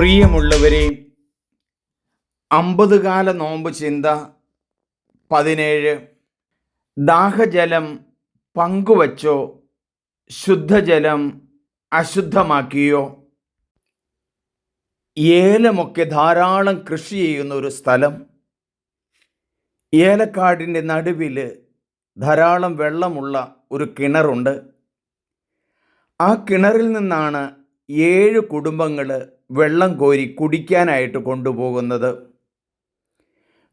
പ്രിയമുള്ളവരെ അമ്പത് കാല നോമ്പ് ചിന്ത പതിനേഴ്. ദാഹജലം പങ്കുവച്ചോ? ശുദ്ധജലം അശുദ്ധമാക്കിയോ? ഏലമൊക്കെ ധാരാളം കൃഷി ചെയ്യുന്ന ഒരു സ്ഥലം. ഏലക്കാടിന്റെ നടുവിൽ ധാരാളം വെള്ളമുള്ള ഒരു കിണറുണ്ട്. ആ കിണറിൽ നിന്നാണ് ഏഴ് കുടുംബങ്ങൾ വെള്ളം കോരി കുടിക്കാനായിട്ട് കൊണ്ടുപോകുന്നത്.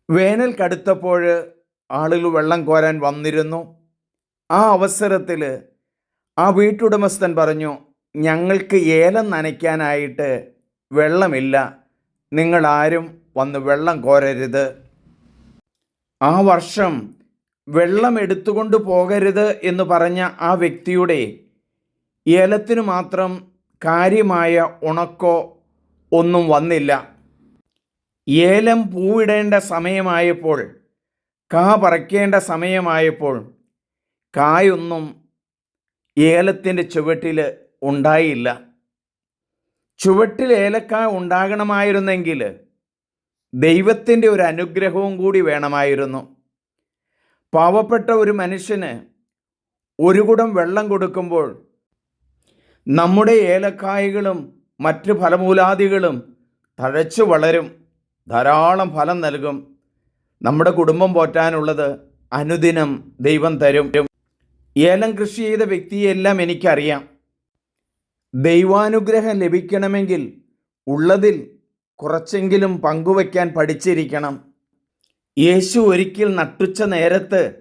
വേനൽ കടുത്തപ്പോൾ ആളുകൾ വെള്ളം കോരാൻ വന്നിരുന്നു. ആ അവസരത്തിൽ ആ വീട്ടുടമസ്ഥൻ പറഞ്ഞു ഞങ്ങൾക്ക് ഏലം നനയ്ക്കാനായിട്ട് വെള്ളമില്ല. നിങ്ങളാരും വന്ന് വെള്ളം കോരരുത്. ആ വർഷം വെള്ളം എടുത്തുകൊണ്ട് പോകരുത് എന്ന് പറഞ്ഞ ആ വ്യക്തിയുടെ ഏലത്തിനു മാത്രം കാര്യമായ ഉണക്കോ ഒന്നും വന്നില്ല. ഏലം പൂവിടേണ്ട സമയമായപ്പോൾ കാ പറക്കേണ്ട സമയമായപ്പോൾ കായൊന്നും ഏലത്തിന്റെ ചുവട്ടിൽ ഉണ്ടായില്ല. ചുവട്ടിൽ ഏലക്കായ ഉണ്ടാകണമായിരുന്നെങ്കിൽ ദൈവത്തിന്റെ ഒരു അനുഗ്രഹവും കൂടി വേണമായിരുന്നു. പാവപ്പെട്ട ഒരു മനുഷ്യന് ഒരു കുടം വെള്ളം കൊടുക്കുമ്പോൾ നമ്മുടെ ഏലക്കായകളും മറ്റ് ഫലമൂലാദികളും തഴച്ചു വളരും. ധാരാളം ഫലം നൽകും. നമ്മുടെ കുടുംബം പോറ്റാനുള്ളത് അനുദിനം ദൈവം തരും. ഏലം കൃഷി ചെയ്ത വ്യക്തിയെല്ലാം എനിക്കറിയാം. ദൈവാനുഗ്രഹം ലഭിക്കണമെങ്കിൽ ഉള്ളതിൽ കുറച്ചെങ്കിലും പങ്കുവയ്ക്കാൻ പഠിച്ചിരിക്കണം. യേശു ഒരിക്കൽ നട്ടുച്ച നേരത്ത്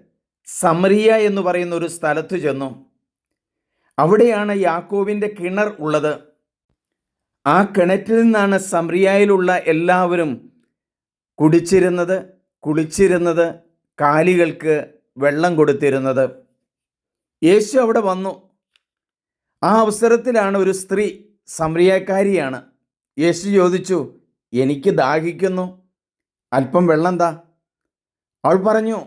സമറിയ എന്ന് പറയുന്ന ഒരു സ്ഥലത്ത് ചെന്നു. അവിടെയാണ് യാക്കോവിന്റെ കിണർ ഉള്ളത്. ആ കിണറ്റിൽ നിന്നാണ് സമറിയായിലുള്ള എല്ലാവരും കുടിച്ചിരുന്നത് കുളിച്ചിരുന്നത് കാലികൾക്ക് വെള്ളം കൊടുത്തിരുന്നത്. യേശു അവിടെ വന്നു. ആ അവസരത്തിലാണ് ഒരു സ്ത്രീ സമറിയക്കാരിയാണ് യേശു ചോദിച്ചു എനിക്ക് ദാഹിക്കുന്നു. അല്പം വെള്ളം താ. അവൾ പറഞ്ഞു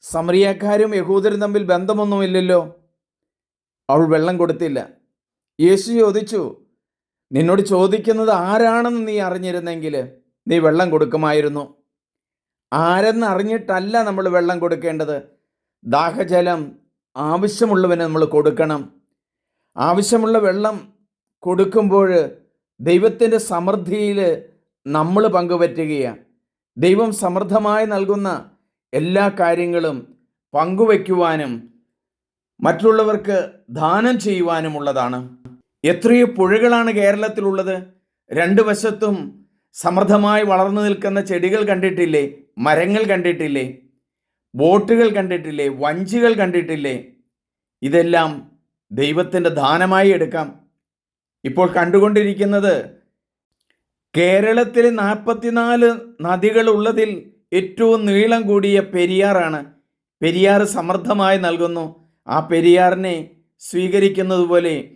സമറിയക്കാരും യഹൂദരും തമ്മിൽ ബന്ധമൊന്നുമില്ലല്ലോ. അവൾ വെള്ളം കൊടുത്തില്ല. യേശു ചോദിച്ചു നിന്നോട് ചോദിക്കുന്നത് ആരാണെന്ന് നീ അറിഞ്ഞിരുന്നെങ്കിൽ നീ വെള്ളം കൊടുക്കുമായിരുന്നു. ആരെന്ന് അറിഞ്ഞിട്ടല്ല നമ്മൾ വെള്ളം കൊടുക്കേണ്ടത്. ദാഹജലം ആവശ്യമുള്ളവന് നമ്മൾ കൊടുക്കണം. ആവശ്യമുള്ള വെള്ളം കൊടുക്കുമ്പോൾ ദൈവത്തിന്റെ സമൃദ്ധിയിൽ നമ്മൾ പങ്കുപറ്റുകയാണ് ദൈവം സമൃദ്ധമായി നൽകുന്ന എല്ലാ കാര്യങ്ങളും പങ്കുവയ്ക്കുവാനും മറ്റുള്ളവർക്ക് ദാനം ചെയ്യുവാനുമുള്ളതാണ്. എത്രയോ പുഴകളാണ് കേരളത്തിലുള്ളത്. രണ്ട് വശത്തും സമൃദ്ധമായി വളർന്നു നിൽക്കുന്ന ചെടികൾ കണ്ടിട്ടില്ലേ? മരങ്ങൾ കണ്ടിട്ടില്ലേ? ബോട്ടുകൾ കണ്ടിട്ടില്ലേ? വഞ്ചികൾ കണ്ടിട്ടില്ലേ? ഇതെല്ലാം ദൈവത്തിന്റെ ദാനമായി എടുക്കാം. ഇപ്പോൾ കണ്ടുകൊണ്ടിരിക്കുന്നത് കേരളത്തിൽ നാൽപ്പത്തിനാല് നദികളുള്ളതിൽ ഏറ്റവും നീളം കൂടിയ പെരിയാറാണ് പെരിയാർ സമൃദ്ധമായി നൽകുന്നു. ആ പെരിയാറിനെ സ്വീകരിക്കുന്നത് പോലെ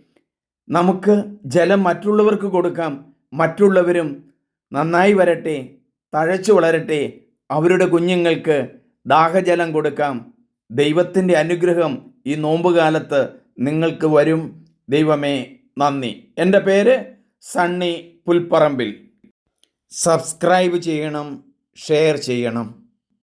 നമുക്ക് ജലം മറ്റുള്ളവർക്ക് കൊടുക്കാം. മറ്റുള്ളവരും നന്നായി വരട്ടെ തഴച്ചു വളരട്ടെ അവരുടെ കുഞ്ഞുങ്ങൾക്ക് ദാഹജലം കൊടുക്കാം. ദൈവത്തിന്റെ അനുഗ്രഹം ഈ നോമ്പുകാലത്ത് നിങ്ങൾക്ക് വരും. ദൈവമേ നന്ദി. എന്റെ പേര് സണ്ണി പുൽപ്പറമ്പിൽ. സബ്സ്ക്രൈബ് ചെയ്യണം ഷെയർ ചെയ്യണം.